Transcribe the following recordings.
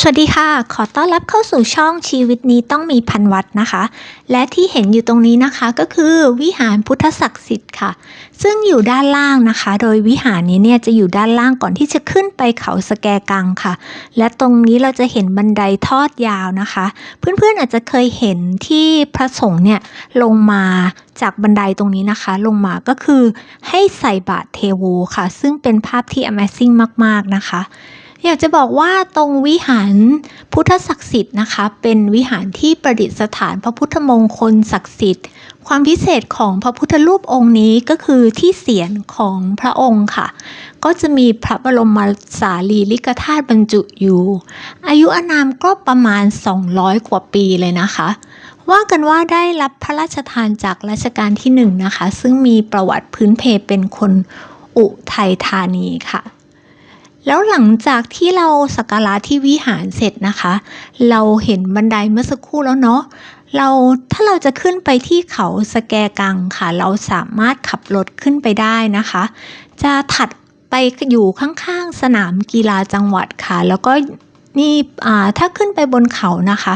สวัสดีค่ะ ขอต้อนรับเข้าสู่ช่องชีวิตนี้ต้องมีพันวัดนะคะ และที่เห็นอยู่ตรงนี้นะคะก็คือวิหารพุทธศักดิ์สิทธิ์ค่ะ ซึ่งอยู่ด้านล่างนะคะ โดยวิหารนี้เนี่ยจะอยู่ด้านล่างก่อนที่จะขึ้นไปเขาสแกกังค่ะ และตรงนี้เราจะเห็นบันไดทอดยาวนะคะ เพื่อนๆอาจจะเคยเห็นที่พระสงฆ์เนี่ยลงมาจากบันไดตรงนี้นะคะ ลงมาก็คือให้ใส่บาตรเทโวค่ะ ซึ่งเป็นภาพที่ Amazing มาก ๆนะคะ อยากจะบอกว่าตรงวิหารพุทธศักดิ์สิทธิ์นะคะ เป็นวิหารที่ประดิษฐานพระพุทธมงคลศักดิ์สิทธิ์ ความพิเศษของพระพุทธรูปองค์นี้ก็คือที่เสียนของพระองค์ค่ะ ก็จะมีพระบรมสารีริกธาตุบรรจุอยู่ อายุอานามก็ประมาณ 200 กว่าปีเลยนะคะว่ากันว่าได้รับพระราชทานจากรัชกาลที่หนึ่งนะคะ ซึ่งมีประวัติพื้นเพเป็นคนอุทัยธานีค่ะ แล้วหลังจากที่เราสักการะที่วิหารเสร็จนะคะ เราเห็นบันไดเมื่อสักครู่แล้วเนาะเราถ้าเราจะขึ้นไปที่เขาสแกกังค่ะ เราสามารถขับรถขึ้นไปได้นะคะ จะถัดไปอยู่ข้างๆสนามกีฬาจังหวัดค่ะ แล้วก็นี่ถ้าขึ้นไปบนเขานะคะ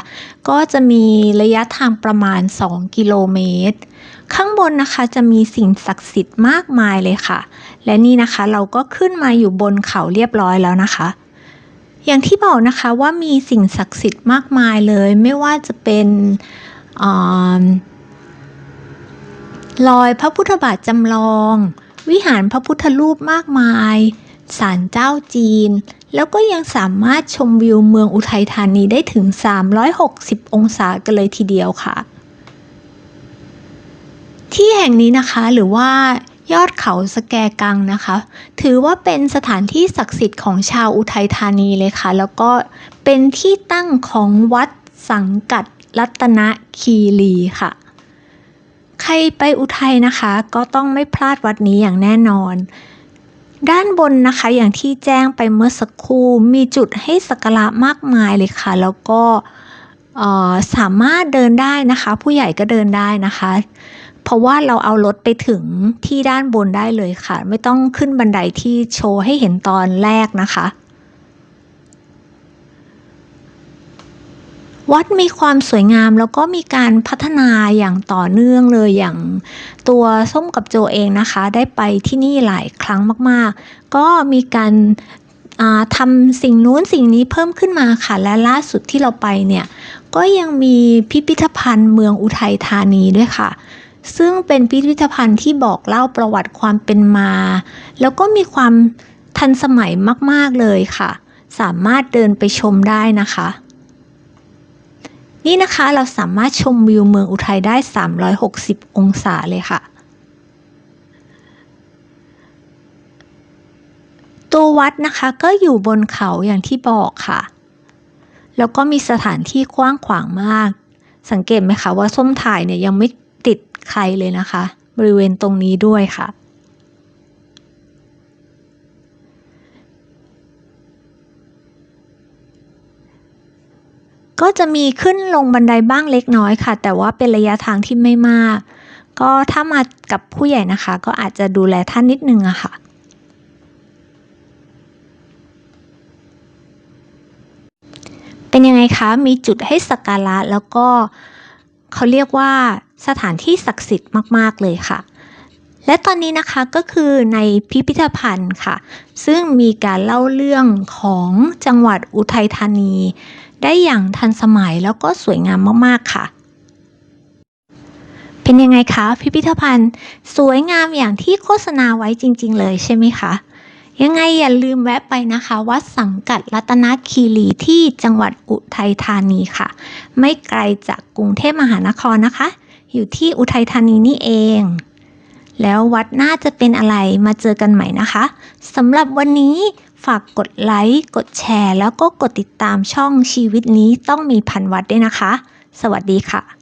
ก็จะมีระยะทางประมาณ 2 กิโลเมตร ข้างบนนะคะจะมีสิ่งศักดิ์สิทธิ์มากมายเลยค่ะ และนี่นะคะเราก็ขึ้นมาอยู่บนเขาเรียบร้อยแล้วนะคะ อย่างที่บอกนะคะว่ามีสิ่งศักดิ์สิทธิ์มากมายเลย ไม่ว่าจะเป็นอ่ารอยพระพุทธบาทจำลอง วิหารพระพุทธรูปมากมายศาลเจ้าจีน แล้วก็ยังสามารถชมวิวเมืองอุทัยธานีได้ถึง 360 องศากันเลยทีเดียวค่ะ ที่แห่งนี้นะคะหรือว่ายอดเขาสแกกังนะคะ ถือว่าเป็นสถานที่ศักดิ์สิทธิ์ของชาวอุทัยธานีเลยค่ะ แล้วก็เป็นที่ตั้งของวัดสังกัดรัตนคีรีค่ะ ใครไปอุทัยนะคะ ก็ต้องไม่พลาดวัดนี้อย่างแน่นอน ด้านบนนะคะอย่างที่แจ้งไปเมื่อสักครู่มีจุดให้สักการะมากมายเลยค่ะ แล้วก็สามารถเดินได้นะคะ ผู้ใหญ่ก็เดินได้นะคะ ราะว่าเราเอารถไปถึงที่ด้านบนได้เลยค่ะ ไม่ต้องขึ้นบันไดที่โชว์ให้เห็นตอนแรกนะคะ วัดมีความสวยงามแล้วก็มีการพัฒนาอย่างต่อเนื่องเลยอย่างตัวส้มกับโจเองนะคะ ได้ไปที่นี่หลายครั้งมากๆ ก็มีการทำสิ่งนู้นสิ่งนี้เพิ่มขึ้นมาค่ะ และล่าสุดที่เราไปเนี่ย ก็ยังมีพิพิธภัณฑ์เมืองอุทัยธานีด้วยค่ะ ซึ่งเป็นพิพิธภัณฑ์ที่บอกเล่าประวัติความเป็นมา แล้วก็มีความทันสมัยมาก ๆ เลยค่ะ สามารถเดินไปชมได้นะคะ นี่นะคะเราสามารถชมวิวเมืองอุทัยได้ 360 องศาเลยค่ะ ตัววัดนะคะก็อยู่บนเขาอย่างที่บอกค่ะ แล้วก็มีสถานที่กว้างขวางมาก สังเกตไหมคะว่าส้มถ่ายเนี่ยยังไม่ ติดใครเลยนะคะ บริเวณตรงนี้ด้วยค่ะ ก็จะมีขึ้นลงบันไดบ้างเล็กน้อยค่ะ แต่ว่าเป็นระยะทางที่ไม่มาก ก็ถ้ามากับผู้ใหญ่นะคะ ก็อาจจะดูแลท่านนิดนึงอะค่ะเป็นยังไงคะ มีจุดให้สักการะแล้วก็ เขาเรียกว่าสถานที่ศักดิ์สิทธิ์มาก ๆ เลยค่ะ และตอนนี้นะคะก็คือในพิพิธภัณฑ์ค่ะ ซึ่งมีการเล่าเรื่องของจังหวัดอุทัยธานี ได้อย่างทันสมัยแล้วก็สวยงามมาก ๆ ค่ะเป็นยังไงคะ พิพิธภัณฑ์ สวยงามอย่างที่โฆษณาไว้จริง ๆ เลยใช่ไหมคะ ยังไงอย่าลืมแวะไปนะคะวัดสังกัดรัตนคีรีที่จังหวัดอุทัยธานีค่ะ ไม่ไกลจากกรุงเทพมหานครนะคะ อยู่ที่อุทัยธานีนี่เอง แล้ววัดน่าจะเป็นอะไรมาเจอกันใหม่นะคะสำหรับวันนี้ฝากกดไลค์กดแชร์ แล้วก็กดติดตามช่องชีวิตนี้ต้องมีพันวัดด้วยนะคะ สวัสดีค่ะ